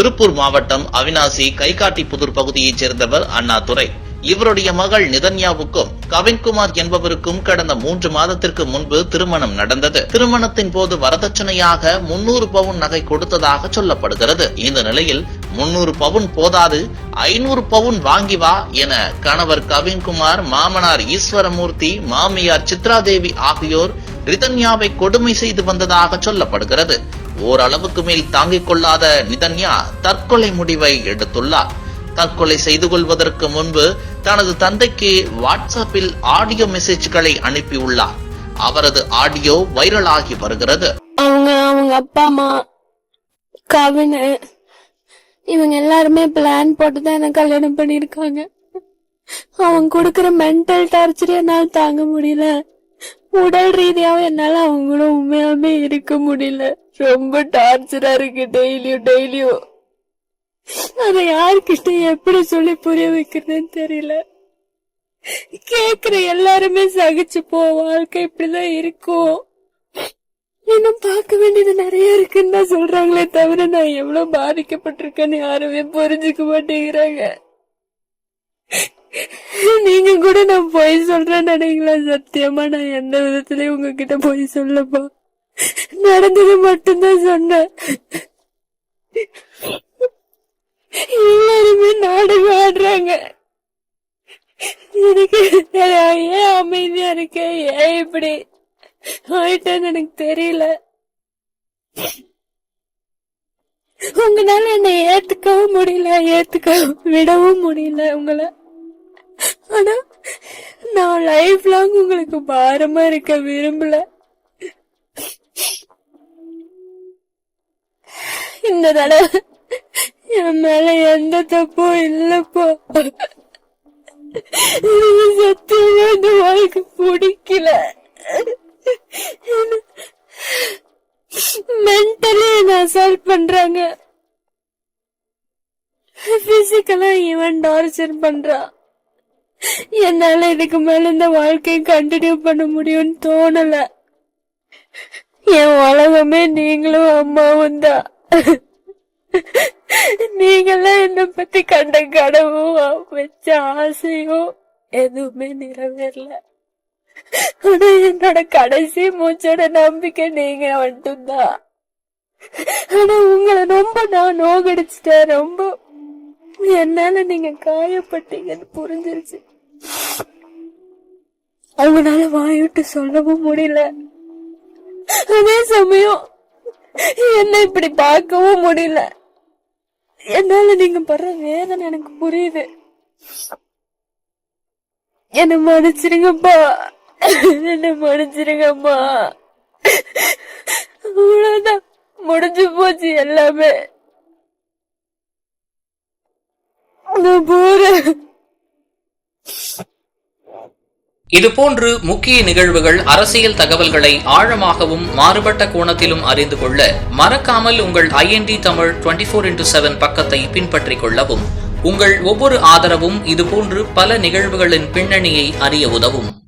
திருப்பூர் மாவட்டம் அவினாசி கைகாட்டி புதூர் பகுதியைச் சேர்ந்தவர் அண்ணாதுரை இவருடைய மகள் நிதன்யாவுக்கும் கவின்குமார் என்பவருக்கும் கடந்த மூன்று மாதத்திற்கு முன்பு திருமணம் நடந்தது. திருமணத்தின் போது வரதட்சணையாக முன்னூறு பவுன் நகை கொடுத்ததாக சொல்லப்படுகிறது. இந்த நிலையில் முன்னூறு பவுன் போதாது ஐநூறு பவுன் வாங்கி வா என கணவர் கவின்குமார் மாமனார் ஈஸ்வரமூர்த்தி மாமியார் சித்ராதேவி ஆகியோர் ரிதன்யாவை கொடுமை செய்து வந்ததாக சொல்லப்படுகிறது. ஓரளவுக்கு மேல் தாங்கிக் கொள்ளாத நிதன்யா தற்கொலை முடிவை எடுத்துள்ளார். தற்கொலை செய்து கொள்வதற்கு முன்பு தனது தந்தைக்கு வாட்ஸ்அப்பில் ஆடியோ மெசேஜ்களை அனுப்பியுள்ளார். அவரது ஆடியோ வைரலாகி வருகிறது. அவங்க அவங்க அப்பா அம்மா கவினு இவங்க எல்லாருமே பிளான் போட்டு தான் எனக்கு கல்யாணம் பண்ணிருக்காங்க அவங்க கொடுக்கற மென்டல் டார்ச்சர் என்னால தாங்க முடியல. உடல் ரீதியாவும் என்னால அவங்களும் கூட உண்மையாவே இருக்க முடியல. ரொம்ப டார்ச்சரா இருக்கு டெய்லியும் டெய்லியும் அதை யாருக்கிட்ட எப்படி சொல்லி புரிய வைக்கிறதுன்னு தெரியல. கேக்குற எல்லாருமே சகிச்சுப்போ வாழ்க்கை இப்படிதான் இருக்கும். இன்னும் பார்க்க வேண்டியது நிறைய இருக்குன்னு தான் சொல்றாங்களே தவிர நான் எவ்வளவு பாதிக்கப்பட்டிருக்கேன்னு யாருமே புரிஞ்சுக்க மாட்டேங்கிறாங்க. நீங்க கூட நான் போய் சொல்றேன்னு நினைங்களா சத்தியமா நான் எந்த விதத்திலயும் உங்ககிட்ட போய் சொல்லப்பா. நடந்தது மட்டும்தான் சொன்னேன். எல்லாருமே நாடகம் ஆடுறாங்க. எனக்கு ஏன் அமைதியா இருக்கேன்? ஏன் இப்படி? ஆயிட்டேன்னு எனக்கு தெரியல. உங்களால என்னை ஏத்துக்கவும் முடியல ஏத்துக்க விடவும் முடியல உங்களை. ஆனா நான் லைஃப் லாங் உங்களுக்கு பாரமா இருக்க விரும்பல. இந்த தடவை என் மேல எந்த தப்பும் இல்லப்போ. எனக்கு சத்தியமா இந்த வாழ்க்கை பிடிக்கல மென்டலி என்ன அசால்ட் பண்றாங்க. பிசிக்கலா இவன் டார்ச்சர் பண்றா. என்னால இதுக்கு மேல இந்த வாழ்க்கையை கண்டினியூ பண்ண முடியும்னு தோணல. என் உலகமே நீங்களும் அம்மாவும் தான். நீங்களாம் என்ன பத்தி கண்ட கனவும் வச்ச ஆசையும் எதுவுமே நிறைவேறல. ஆனா என்னோட கடைசி மூச்சோட நம்பிக்கை நீங்க மட்டும்தான். ஆனா உங்களை ரொம்ப நான் நோகடிச்சிட்டேன். ரொம்ப என்னால நீங்க காயப்பட்டீங்கன்னு புரிஞ்சிருச்சு. அவங்களால வாயிட்டு சொல்லவும் முடியல. அதே சமயம் என்ன இப்படி பார்க்கவும் முடியல. என்னால நீங்க படுற வேதனை எனக்கு புரியுது. என்ன மன்னிச்சிருங்கப்பா. என்ன மன்னிச்சிருங்கம்மா எல்லாமே இதுபோன்று முக்கிய நிகழ்வுகள் அரசியல் தகவல்களை ஆழமாகவும் மாறுபட்ட கோணத்திலும் அறிந்து கொள்ள மறக்காமல் உங்கள் IND Tamil twenty four into seven பக்கத்தை பின்பற்றிக் கொள்ளவும். உங்கள் ஒவ்வொரு ஆதரவும் இதுபோன்று பல நிகழ்வுகளின் பின்னணியை அறிய உதவும்.